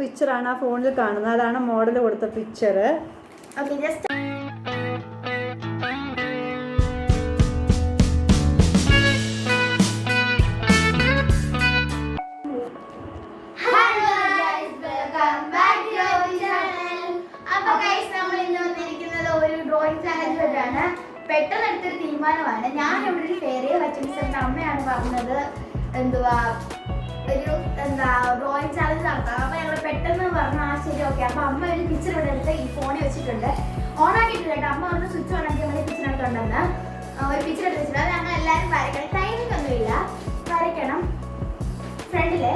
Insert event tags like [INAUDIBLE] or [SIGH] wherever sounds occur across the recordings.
പിക്ചറാണ് ആ ഫോണിൽ കാണുന്നത്. അതാണ് മോഡൽ കൊടുത്ത picture okay just hello guys welcome back to our channel അപ്പോൾ ഗൈസ് നമ്മൾ ഇന്ന് വന്നിരിക്കുന്നത് ഒരു ഡ്രോയിങ് ചാലഞ്ച് ആയിട്ടാണ് പെട്ടെന്ന് എടുത്തൊരു തീരുമാനമാണ്. ഞാൻ ഇവിടെ ഒരു ഫെയറിയെ വച്ചിട്ട് അമ്മയാണ് പറഞ്ഞത്. എന്തുവാ? ഒരു എന്താ ഡ്രോയിങ് ചാലഞ്ച് നടത്താം. അപ്പോൾ ഞങ്ങൾ പെട്ടെന്ന് പറഞ്ഞു ആ ശരി ഓക്കെ അപ്പോൾ അമ്മ ഒരു പിക്ചർ ഇവിടെ എടുത്ത് ഈ ഫോണിൽ വെച്ചിട്ടുണ്ട്. ഓൺ ആക്കിയിട്ടില്ല കേട്ടോ. അമ്മ പറഞ്ഞ് സ്വിച്ച് ഓൺ ആക്കി നമ്മൾ പിക്ചർ എടുത്തുണ്ടെന്ന്. ഒരു പിക്ചർ എടുത്ത് വെച്ചിട്ടുണ്ട്. അത് ഞങ്ങൾ എല്ലാവരും വരയ്ക്കണം. ടൈമിംഗ് ഒന്നുമില്ല വരയ്ക്കണം. ഫ്രണ്ടിലെ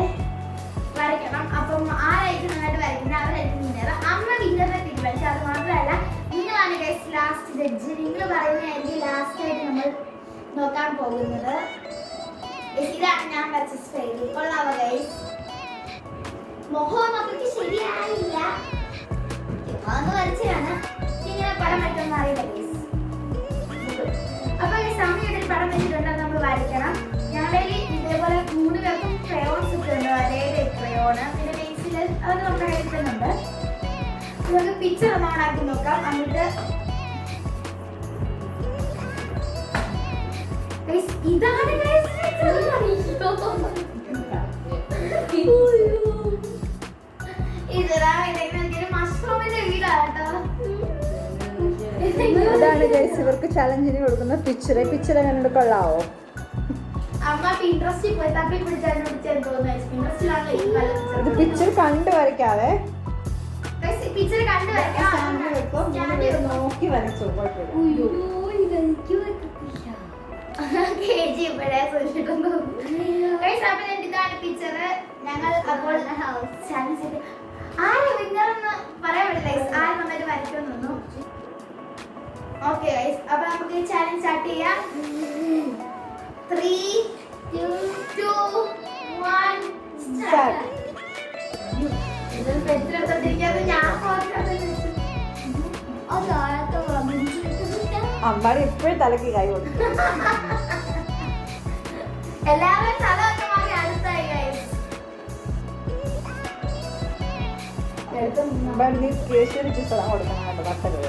വരയ്ക്കണം. അപ്പം ആരായിരിക്കും നന്നായിട്ട് വരയ്ക്കുന്നത്? അവരായിരിക്കും വിന്നർ അമ്മ വിന്നറിനെ തീരുമാനിച്ചു. അത് മാത്രമല്ല നിങ്ങളാണ് ഗൈസ് ലാസ്റ്റ് ജഡ്ജ് നിങ്ങൾ പറയുന്നതായിരിക്കും ലാസ്റ്റ് ആയിട്ട് നമ്മൾ നോക്കാൻ പോകുന്നത്. ഇതാണ് ഞാൻ വെച്ച ഗൈസ് മുഖം നമുക്ക് ശരിയായില്ല. ഒന്ന് വരച്ചതാണ് ഇങ്ങനെ പടം വരയ്ക്കുന്ന അറിയില്ല ഗൈസ് അപ്പൊ സമയം ഒരു പടം വെച്ചിട്ടുണ്ട് നമ്മൾ വരയ്ക്കണം. ഞങ്ങളുടെ ഇതേപോലെ മൂന്ന് പേർക്കും ക്രയോൺസ് ഇട്ടുണ്ട് അതേ ക്രയോണ് പിന്നെ പെൻസിൽ അത് നമ്മുടെ കയ്യിൽ ഉണ്ട് നമുക്ക് പിക്ചർ ഒന്ന് ഓണാക്കി നോക്കാം. എന്നിട്ട് ഇതാണ് guys. അതാണ് ഗൈസ് ഇവർക്ക് ചലഞ്ചിന് കൊടുക്കുന്ന പിക്ചർ പിക്ചർ എങ്ങനെ കൊള്ളാവോ? ഇത് പിക്ചർ കണ്ടു വരയ്ക്കാതെ നോക്കി വരച്ചോ കുഴപ്പമില്ല. ഇവിടെ Guys, അപ്പൊ ഞാൻ ഇതാണ് പിക്ചർ ഞങ്ങൾ അപ്പോൾ ആര് വിന്നർ എന്ന് പറയാൻ പറ്റില്ല. ആര് നന്നായിട്ട് വരയ്ക്കുമെന്നു ഓക്കെ ഗൈസ് അപ്പൊ നമുക്ക് ചാലഞ്ച് സ്റ്റാർട്ട് ചെയ്യാം ത്രീ ടു വൺ Start. പെട്ടെടുത്തോണ്ടിരിക്കാതെ ഞാൻ അമ്മാടി ഇപ്പോഴും തലക്ക് കൈ കൊടുത്തു എല്ലാവരും സ്ഥലമൊക്കെ മാറി അടുത്തായി ഗൈസ് അമ്പാടി നീ കേശവരിച്ച് സ്ഥലം കൊടുക്കണം കേട്ടോ പത്ത രൂപ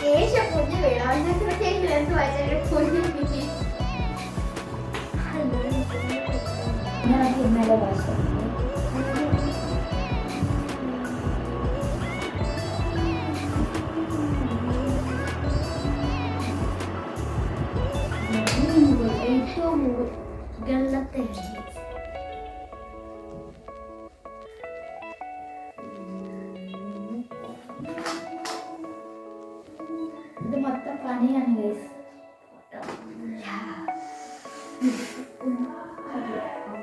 കേശ കുഞ്ഞു വീണു അതിനകത്ത് കേൾക്കില്ല എന്ത് വായിച്ചാലും കുഞ്ഞു പിടി ഇന്നലെ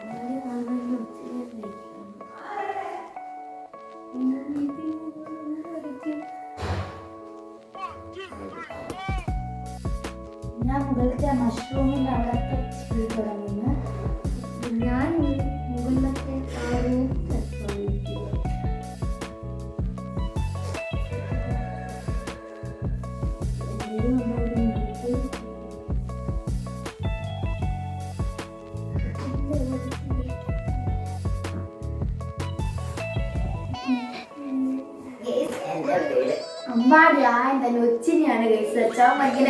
വീട് അമ്മാടി ആ എന്തായാലും ഒച്ചിനെയാണ് ഗൈസ് വെച്ചാൽ ഭയങ്കര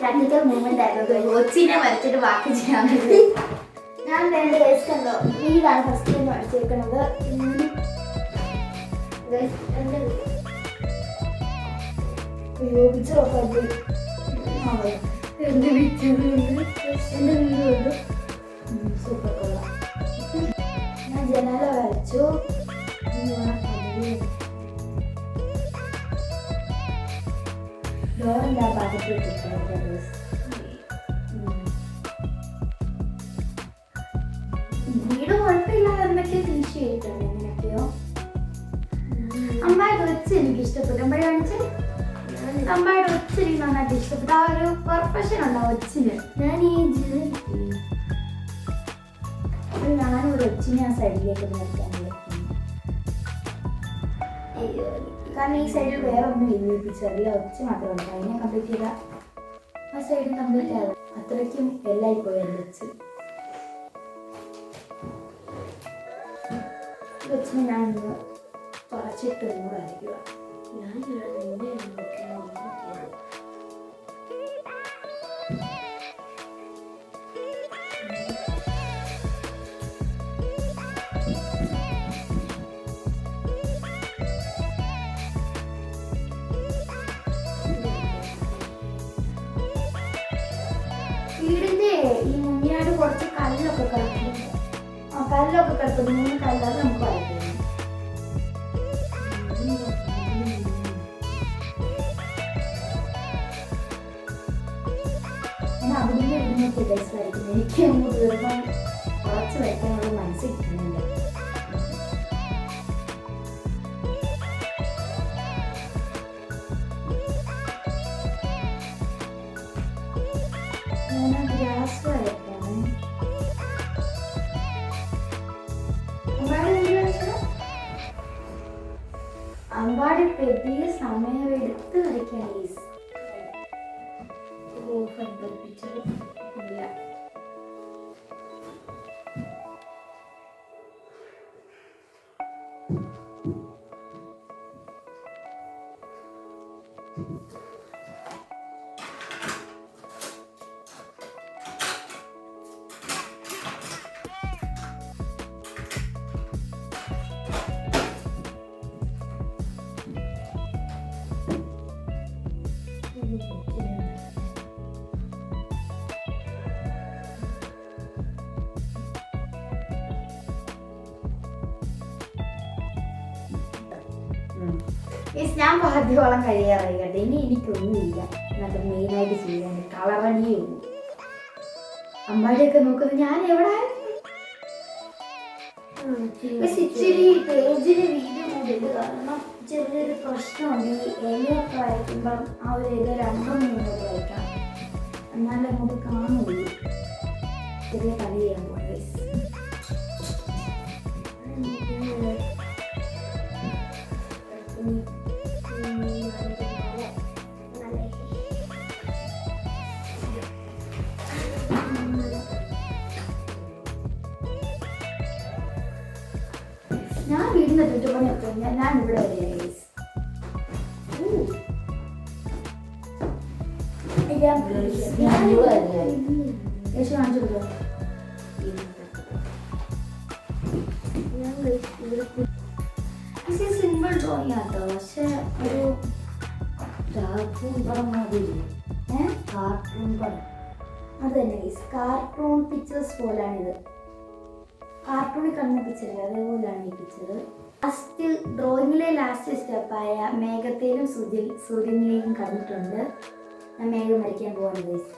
ടെക്നിക്കൽ മൂവ്മെന്റ് ഒച്ചിനെ വരച്ചിട്ട് ബാക്കി ചെയ്യാൻ ഞാൻ തന്നെ ഗൈസ് കണ്ടോ? വീടാണ് ഫസ്റ്റ് ടൈം വരച്ചേക്കുന്നത് ആ വരാം. എന്റെ വീട്ടിലുണ്ട് എന്റെ വീടുണ്ട് സൂപ്പർ കൊള്ളാം. ഞാൻ ജനാല വരച്ചു. വീട് കുഴപ്പമില്ലാതെ എന്തൊക്കെയോ എങ്ങനെയൊക്കെയോ അമ്മായിട്ട് ഒച്ച എനിക്ക് ഇഷ്ടപ്പെട്ടു അമ്മായി കാണിച്ച് ഒത്തിരി എനിക്ക് നന്നായിട്ട് ഇഷ്ടപ്പെട്ടു ആ ഒരു പെർഫെക്ഷൻ ഉണ്ടോ ഒച്ചിന് ഞാൻ ഈ ജില്ല ഞാനൊരു ഒച്ചിനെ ആ സൈഡിലേക്ക് നിർത്താൻ കാരണം ഈ സൈഡിൽ വേറെ ഒന്നും ഈ പിക്ചറിൽ ഒച്ച മാത്രമേ ഉള്ളൂ. അതിനെ കംപ്ലീറ്റ് ചെയ്താൽ ആ സൈഡ് കംപ്ലീറ്റ് ആകും അത്രയ്ക്കും എല്ലായിപ്പോയി എന്റെ വെച്ച് വെച്ച് ഞാൻ കുറച്ചിട്ട് നൂറായിരിക്കുക ഞാൻ നിന്റെ എന്തൊക്കെയാണ് കുറച്ച് കല്ലൊക്കെ കിടക്കുന്നുണ്ട് ആ കല്ലൊക്കെ കിടക്കുന്നു മൂന്ന് കല്ലാതെ നമുക്ക് വരയ്ക്കുന്നു ഞാൻ നിന്ന് ഡ്രസ് വരയ്ക്കുന്നത് എനിക്ക് കുറച്ച് വരയ്ക്കാനുള്ള ഗ്രാസ് വരയ്ക്കാണ് അമ്പാടി വരച്ചത്? അമ്പാടി സമയമെടുത്ത് വരയ്ക്കാൻ ഈസ് ഞാൻ പാതിയോളം കഴിയാറായി കേട്ടോ. ഇനി എനിക്കൊന്നുമില്ല. എന്നിട്ട് മെയിനായിട്ട് ചെയ്യാൻ കളറടിയേ ഉള്ളൂ. അമ്മയുടെയൊക്കെ നോക്കുന്നത് ഞാൻ എവിടെ? ഇച്ചിരി പേജിൽ വീഡിയോ കൂടുതൽ കാരണം ചെറിയൊരു പ്രശ്നമുണ്ട്. ഈ ഇലയൊക്കെ വരയ്ക്കുമ്പം ആ ഒരു ഇല രണ്ടും മൂന്നൊക്കെ വരയ്ക്കാം എന്നാലും നമുക്ക് കാണുന്നില്ല. ചെറിയ കളി ചെയ്യാൻ കൊടുത്തോ സിമ്പിൾ ഡ്രോയിങ് ആട്ടോ പക്ഷെ ഒരു കാർട്ടൂൺ പടം മാതിരി കാർട്ടൂൺ പടം അത് തന്നെ കാർട്ടൂൺ പിക്ചേഴ്സ് പോലാണിത് കാർട്ടൂണിൽ കാണുന്ന പിക്ചർ അതേപോലെയാണ് ഈ പിക്ചർ ലാസ്റ്റ് ഡ്രോയിങ്ങിലെ ലാസ്റ്റ് സ്റ്റെപ്പായ മേഘത്തിലും സൂര്യ സൂര്യനിലേക്കും കണ്ടിട്ടുണ്ട് ഞാൻ മേഘം വരയ്ക്കാൻ പോകുന്നത് ഗൈസ്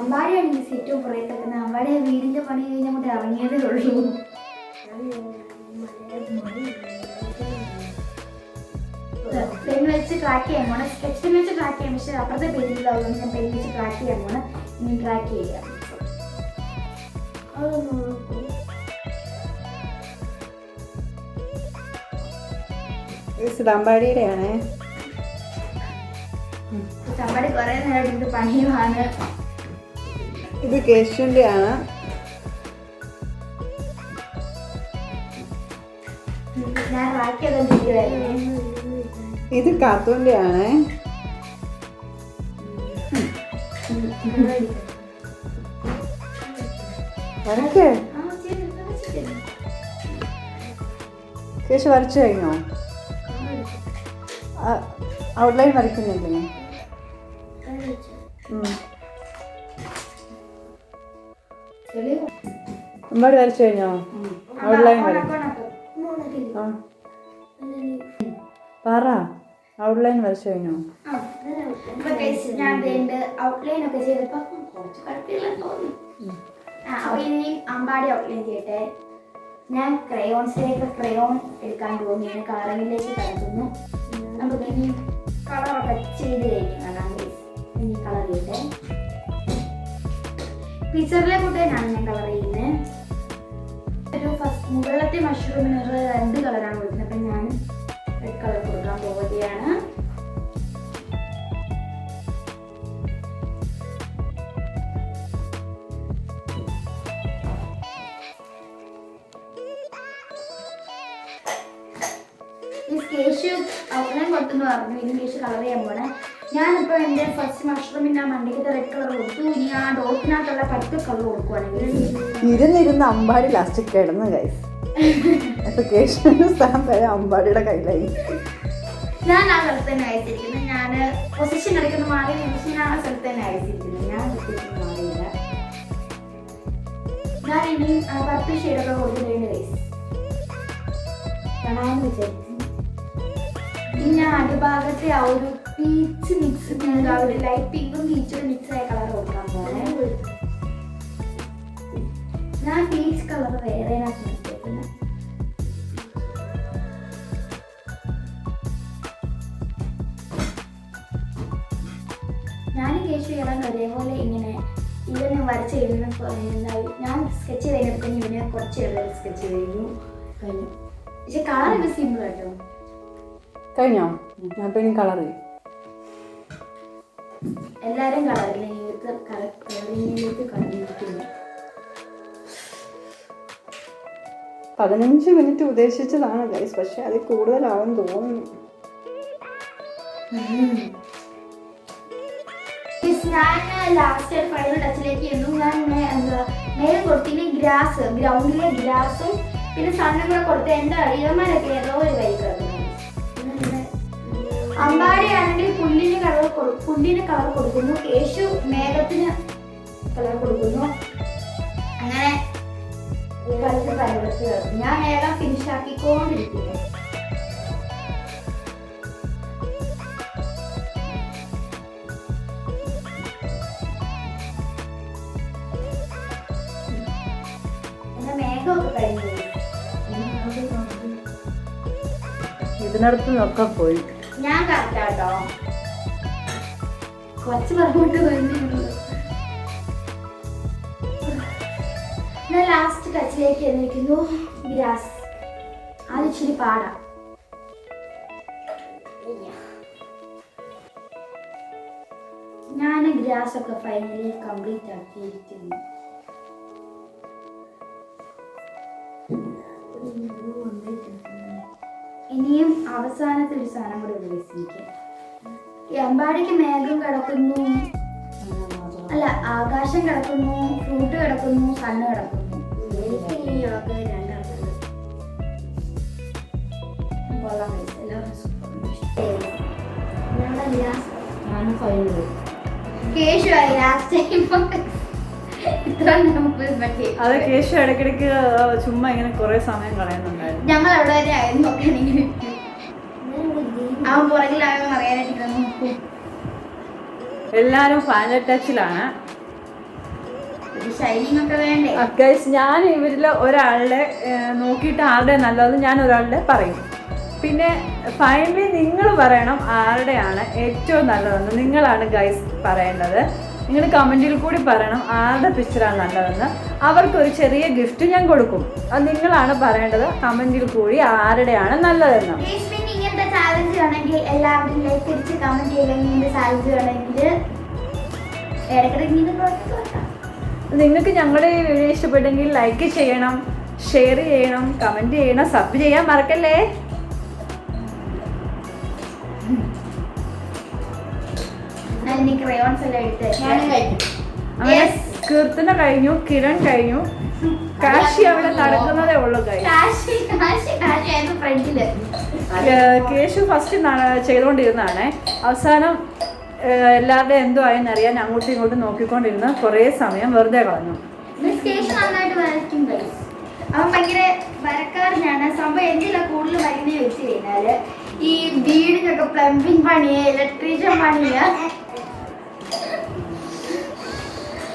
അമ്പാടിയാണ് ഈ ഏറ്റവും കുറേ കിടക്കുന്നത്. അമ്പാടി വീടിന്റെ പണി കഴിഞ്ഞ് അങ്ങോട്ട് ഇറങ്ങിയതേ ഉള്ളൂ. പെൻ വെച്ച് ട്രാക്ക് ചെയ്യാൻ പോണം സ്കെച്ച് പെൻ വെച്ച് ട്രാക്ക് ചെയ്യാം. പക്ഷെ അപ്പുറത്തെ പേജിലുള്ളതുകൊണ്ട് ഞാൻ പെൻ വെച്ച് ട്രാക്ക് ചെയ്യാൻ പോണം ഇനി ട്രാക്ക് ചെയ്യാം. സിതാമ്പാടിയുടെയാണേ അമ്പാടി കുറെ നേരം ഇത് പണിയുമാണ് ഇത് കേശുവിന്റെ ആണ്. ഞാൻ ഇത് കാത്തുവിന്റെ ആണ്. വരക്കേ കേശു വരച്ചു കഴിഞ്ഞോ? ഔട്ട്ലൈൻ വരയ്ക്കുന്നില്ലേ? അമ്പാടി വരച്ചു കഴിഞ്ഞോ? ഔട്ട്ലൈൻ ആ പറ. ഔട്ട്ലൈൻ വരച്ചു കഴിഞ്ഞോ? ഞാൻ ഔട്ട്ലൈൻ ഒക്കെ ചെയ്തപ്പോൾ കുറച്ച് കുഴപ്പമില്ലെന്ന് തോന്നി. ആ, അപ്പൊ ഇനി അമ്പാടി ഔട്ട്ലൈൻ ചെയ്യട്ടെ. ഞാൻ ക്രയോൺസിലേക്ക് ക്രയോൺ എടുക്കാൻ പോകുന്നു. കളറിങ്ങിലേക്ക് കടക്കുന്നു നമുക്ക് ഇനി കളറൊക്കെ ചെയ്ത് കഴിഞ്ഞു. ഇനി കളർ ചെയ്യട്ടെ. പിക്ചറിലെ കൂട്ടേ ഞാൻ കളർ ചെയ്യുന്നത് ഒരു ഫസ്റ്റ് മുകളിലത്തെ മഷ്റൂമിന് രണ്ട് കളറാണ് കൊടുക്കുന്നത്. അപ്പം ഞാൻ റെഡ് പോവുകയാണ്. ഈ കേശു അവനെ കൊടുത്തെന്ന് പറഞ്ഞു. ഇതിന് കേശു കളർ ചെയ്യാൻ പോണേ. ഞാനിപ്പോ എന്റെ ഫസ്റ്റ് മഷ്റൂമിന്റെ ആ മണ്ടിക്കത്തെ റെഡ് കളർ കൊടുത്തു. ഇനി ആ ഡോട്ടിനകത്തുള്ള പത്ത് കളർ കൊടുക്കുവാണെങ്കിൽ ഇരുന്നിരുന്ന് അമ്പാടി ലാസ്റ്റ് കിടന്ന് ഗൈസ് അമ്പാടിയുടെ കയ്യിലായി. ഞാൻ ആ സ്ഥലത്ത് തന്നെ അയച്ചിരിക്കുന്നത് ഞാൻ പൊസിഷൻ എടുക്കുന്ന മാറി ഞാൻ ആ സ്ഥലത്ത് തന്നെ അയച്ചിരിക്കുന്നത് ഞാൻ മാറിയില്ല ഞാൻ ഇനി പത്ത് ഷെയ്ഡൊക്കെ കൊടുത്തിട്ടുണ്ട് ഗൈസ് കാണാമെന്ന് വിചാരിച്ചു ഇനി ഞാൻ അടിഭാഗത്തെ ആ ഒരു പീച്ച് മിക്സ് ലൈറ്റ് പിങ്കും പീച്ചും മിക്സ് ആയ കളർ കൊടുക്കാൻ പോലെ ഞാൻ പീച്ച് കളർ വേറെ ഞാൻ കേശു ഇറങ്ങി ഒരേപോലെ ഇങ്ങനെ ഇവനെ വരച്ച് എഴുതുന്ന ഞാൻ സ്കെച്ച് ചെയ്തപ്പോൾ ഇവനെ കുറച്ച് സ്കെച്ച് കഴിഞ്ഞു കഴിഞ്ഞു. പക്ഷെ കളർ ഒക്കെ സിമ്പിൾ കേട്ടോ കഴിഞ്ഞോ? ഞാൻ ഇനി കളർ ചെയ്യും. എല്ലാരും കളറില്ല ഇവർക്ക് കളറിലേക്ക് കളറിയിരിക്കുന്നു പതിനഞ്ച് മിനിറ്റ് ഉദ്ദേശിച്ചതാണ് ഗൈസ് പക്ഷെ അത് കൂടുതലാവും തോന്നുന്നു. ഞാൻ ലാസ്റ്റ് ഫൈനൽ ടച്ചിലേക്ക് ചെന്നു ഞാൻ എന്താ മേലെ കൊടുത്തിന് ഗ്രാസ് ഗ്രൗണ്ടിലെ ഗ്രാസും പിന്നെ സാധനം കൂടെ കൊടുത്ത് എന്റെ അടിയന്മാരൊക്കെ ഏതോ ഒരു കിടക്കുന്നു അമ്പാടി ആണെങ്കിൽ പുല്ലിന് കളർ പുല്ലിന് കളർ കൊടുക്കുന്നു. യേശു മേഘത്തിന് കളർ കൊടുക്കുന്നു. അങ്ങനെ ഞാൻ മേഘം ഫിനിഷ് ആക്കിക്കൊണ്ടിരിക്കുന്നു. എന്റെ മേഘമൊക്കെ കഴിഞ്ഞു. ഇതിനടുത്ത് നോക്കാൻ പോയി. കറക്റ്റാട്ടോ കുറച്ച് പറഞ്ഞിട്ട് ഞാൻ ലാസ്റ്റ് ടച്ചിലേക്ക് എന്നിരിക്കുന്നു ഗ്രാസ്. അത് ഇച്ചിരി പാടാ. ഞാൻ ഗ്രാസ് ഒക്കെ ഫൈനലി കംപ്ലീറ്റ് ആക്കിയിരിക്കുന്നു. ഇനിയും അവസാനത്തെ ഒരു സാധനം കൂടെ ഈ അമ്പാടിക്ക് മേഘം കിടക്കുന്നു. അല്ല ആകാശം കിടക്കുന്നു ഫ്രൂട്ട് കിടക്കുന്നു സണ്ണ് കിടക്കുന്നു. കേശുവായി ലാസ്റ്റ് ടൈം അത് കേശു ഇടയ്ക്കിടയ്ക്ക് ചുമ്മാ ഇങ്ങനെ കുറെ സമയം കളയുന്നുണ്ടായിരുന്നു. ഞങ്ങൾ അവിടെ വരെ ആയിരുന്നു നോക്കുകയാണെങ്കിൽ അവൻ പുറകിലായോ അറിയാനായിട്ട് നോക്കൂ. എല്ലാരും ഫൈനൽ ടച്ചിലാണ് ഞാൻ ഇവരിൽ ഒരാളുടെ നോക്കിയിട്ട് ആരുടെ നല്ലത് ഞാൻ ഒരാളുടെ പറയും. പിന്നെ ഫൈനലി നിങ്ങൾ പറയണം ആരുടെയാണ് ഏറ്റവും നല്ലതെന്ന് നിങ്ങളാണ് ഗൈസ് പറയേണ്ടത്. നിങ്ങൾ കമന്റിൽ കൂടി പറയണം ആരുടെ പിക്ചറാണ് നല്ലതെന്ന്. അവർക്കൊരു ചെറിയ ഗിഫ്റ്റ് ഞാൻ കൊടുക്കും. അത് നിങ്ങളാണ് പറയേണ്ടത്. കമന്റിൽ കൂടി ആരുടെയാണ് നല്ലതെന്ന്. ഇങ്ങനത്തെ ചാലഞ്ച് എല്ലാവരും ലൈക്ക് അടിച്ച് ഇങ്ങനത്തെ ചാലഞ്ച്. നിങ്ങൾക്ക് ഞങ്ങളുടെ ഈ വീഡിയോ ഇഷ്ടപ്പെട്ടെങ്കിൽ ലൈക്ക് ചെയ്യണം ഷെയർ ചെയ്യണം കമന്റ് ചെയ്യണം സബ് ചെയ്യാൻ മറക്കല്ലേ? ഞാൻ ഇനി ക്രയോൺസ് എല്ലാം എടുത്ത് അങ്ങനെ Yes. കീർത്തന കഴിഞ്ഞു കിരൺ കഴിഞ്ഞു. കാശി അവിടെ നടക്കുന്നതേ ഉള്ളു കാശി ഫസ്റ്റ് ചെയ്തുകൊണ്ടിരുന്നതാണ് അവസാനം എല്ലാവരുടെ എന്തോ ആയെന്ന് അറിയാൻ അങ്ങോട്ടും ഇങ്ങോട്ടും നോക്കിക്കൊണ്ടിരുന്ന് കുറേ സമയം വെറുതെ കളഞ്ഞു. അവൻ ഭയങ്കര വരക്കാരനാണ്. സംഭവം എന്തിനാ കൂടുതൽ വരയ്ക്കുന്നത് വെച്ച് കഴിഞ്ഞാൽ ഈ വീടിനൊക്കെ പ്ലംബിംഗ് പണിയെ ഇലക്ട്രീഷ്യൻ പണിയാ.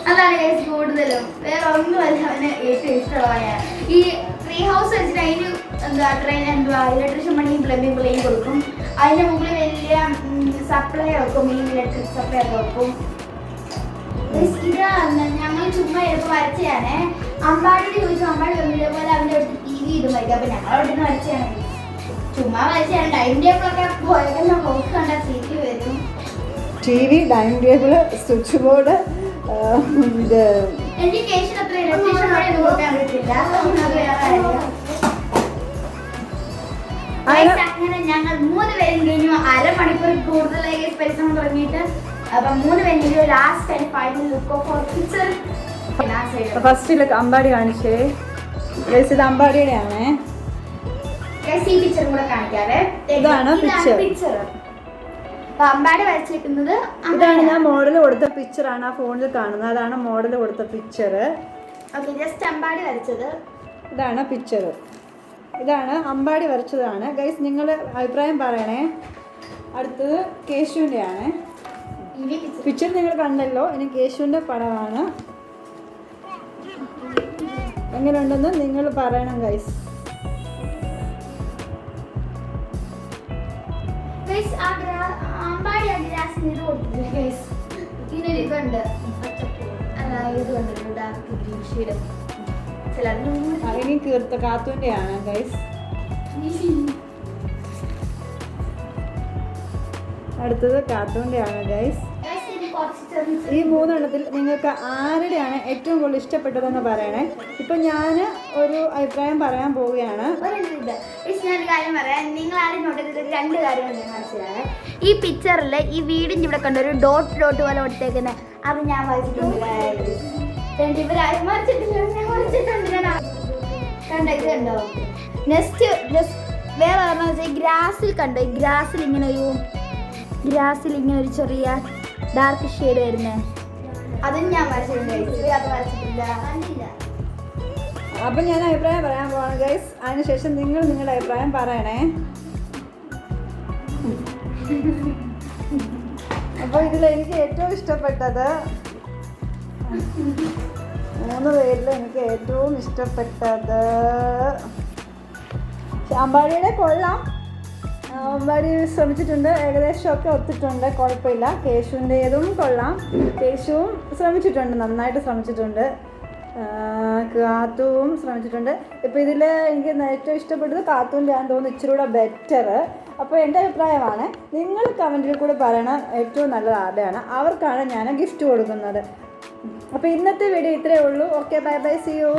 അതാണ് ഗൈസ് കൂടുതലും. വേറെ ഒന്നുമല്ല അവന് ഏറ്റവും ഇഷ്ടമായ. ഈ ട്രീ ഹൗസ് വെച്ചിട്ട് അതിന് എന്താ ട്രെയിൻ എന്തുവാ ഇലക്ട്രീഷ്യൻ പണിയും പ്ലംബിംഗ് പണിയും കൊടുക്കും. അതിന്റെ മുകളിൽ വലിയ സപ്ലൈ വെക്കും ഈ ഇലക്ട്രിക് സപ്ലൈ ഒക്കെ വെക്കും. ഞങ്ങൾ ചുമ്മാ ഇരുന്ന് വരച്ചതാണേ. അമ്പാടിയോട് ചോദിച്ചു അമ്പാടി വന്നു പോലെ അവന്റെ അടുത്ത് ടി വി ഇത് വരയ്ക്കും അപ്പൊ ഞങ്ങൾ അവിടെ നിന്ന് വരച്ചതാണ്. ചുമ്മാ വരച്ചാണ് ടൈം ടേബിൾ ഒക്കെ പോയെല്ലാം നോക്കി കണ്ട സീറ്റ് വരും. T V dining table switch board ഇത് അങ്ങനെ ഞങ്ങൾ മൂന്ന് പേരും കഴിഞ്ഞു. അരമണിക്കൂർ കൂടുതലായി പരിശ്രമം തുടങ്ങിയിട്ട്. അപ്പൊ മൂന്ന് പേരും last and final look of our picture ഫസ്റ്റിൽ അമ്പാടി കാണിച്ചേ. ഗൈസ് ഇത് അമ്പാടിയുടെയാണേ. ഈ പിക്ചർ കൂടെ കാണിക്കാവേ. ഇതാണ്. പിക്ചർ അമ്പാടി വരച്ചിരിക്കുന്നത് ഇതാണ് ഞാൻ മോഡൽ കൊടുത്ത പിക്ചർ ആണ് ആ ഫോണിൽ കാണുന്നത്. അതാണ് മോഡൽ കൊടുത്ത പിക്ചർ ഓക്കെ ജസ്റ്റ് അമ്പാടി വരച്ചത്. ഇതാണ് പിക്ചർ ഇതാണ് അമ്പാടി വരച്ചതാണ്. ഗൈസ് നിങ്ങൾ അഭിപ്രായം പറയണേ. അടുത്തത് കേശുവിന്റെ ആണ് പിക്ചർ നിങ്ങൾ കണ്ടല്ലോ. ഇനി കേശുവിന്റെ പടമാണ്. എങ്ങനെയുണ്ടെന്ന് നിങ്ങൾ പറയണം ഗൈസ് അമ്പാടി ആ ഗ്രാസിന് ഇത് കൊടുത്തിട്ടില്ല ഗൈസ് ഇതിനൊരു ഇതുണ്ട്. അല്ല ഇതുണ്ട് ഡാർക്ക് ഗ്രീൻ ഷെയ്ഡ് ചില തീർത്ത കീർത്ത കാത്തുവിന്റെ ആണ് ഗൈസ് [LAUGHS] അടുത്തത് കാത്തുവിന്റെ ആണ് ഗൈസ് ഈ മൂന്നെണ്ണത്തിൽ നിങ്ങൾക്ക് ആരുടെയാണ് ഏറ്റവും കൂടുതൽ ഇഷ്ടപ്പെട്ടതെന്ന് പറയണേ. ഇപ്പം ഞാൻ ഒരു അഭിപ്രായം പറയാൻ പോവുകയാണ്. കാര്യം രണ്ട് മനസ്സിലായത് ഈ പിക്ചറിൽ ഈ വീടിന്റെ ഇവിടെ കണ്ട ഒരു ഡോട്ട് ഡോട്ട് പോലെ കൊടുത്തേക്കുന്നത് അത് ഞാൻ കണ്ടോ? നെക്സ്റ്റ് ജസ്റ്റ് വേറെ പറഞ്ഞാൽ ഗ്രാസിൽ കണ്ടോ? ഗ്രാസിൽ ഇങ്ങനെ ഒരു ഗ്രാസിൽ ഇങ്ങനെ ഒരു ചെറിയ ഡാർക്ക് ഷെയ്ഡ് വരുന്നത് അതും ഞാൻ വരച്ചിട്ടുണ്ട് വരച്ചിട്ടില്ല. അപ്പം ഞാൻ അഭിപ്രായം പറയാൻ പോവാണ് ഗൈസ് അതിനുശേഷം നിങ്ങൾ നിങ്ങളുടെ അഭിപ്രായം പറയണേ. അപ്പോൾ ഇതിൽ എനിക്ക് ഏറ്റവും ഇഷ്ടപ്പെട്ടത് മൂന്ന് പേരിൽ എനിക്ക് ഏറ്റവും ഇഷ്ടപ്പെട്ടത് അമ്പാടിയുടെ കൊള്ളാം. ആ, ശ്രമിച്ചിട്ടുണ്ട്. ഏകദേശം ഒക്കെ ഒത്തിട്ടുണ്ട്. കുഴപ്പമില്ല. കേശുവിന്റെതും കൊള്ളാം. കേശുവും ശ്രമിച്ചിട്ടുണ്ട്. നന്നായിട്ട് ശ്രമിച്ചിട്ടുണ്ട്. കാത്തുവും ശ്രമിച്ചിട്ടുണ്ട്. ഇപ്പോൾ ഇതിൽ എനിക്ക് ഏറ്റവും ഇഷ്ടപ്പെട്ടത് കാത്തുവിന്റെ ആണെന്ന് തോന്നുന്നു. ഇച്ചിരി കൂടെ ബെറ്റർ അപ്പോൾ എന്റെ അഭിപ്രായമാണ് നിങ്ങൾ കമന്റിൽ കൂടെ പറയണം ഏറ്റവും നല്ലത് ആരുടെയാണ്? അവർക്കാണ് ഞാൻ ഗിഫ്റ്റ് കൊടുക്കുന്നത്. അപ്പോൾ ഇന്നത്തെ വീഡിയോ ഇത്രയേ ഉള്ളൂ. Okay bye bye see you!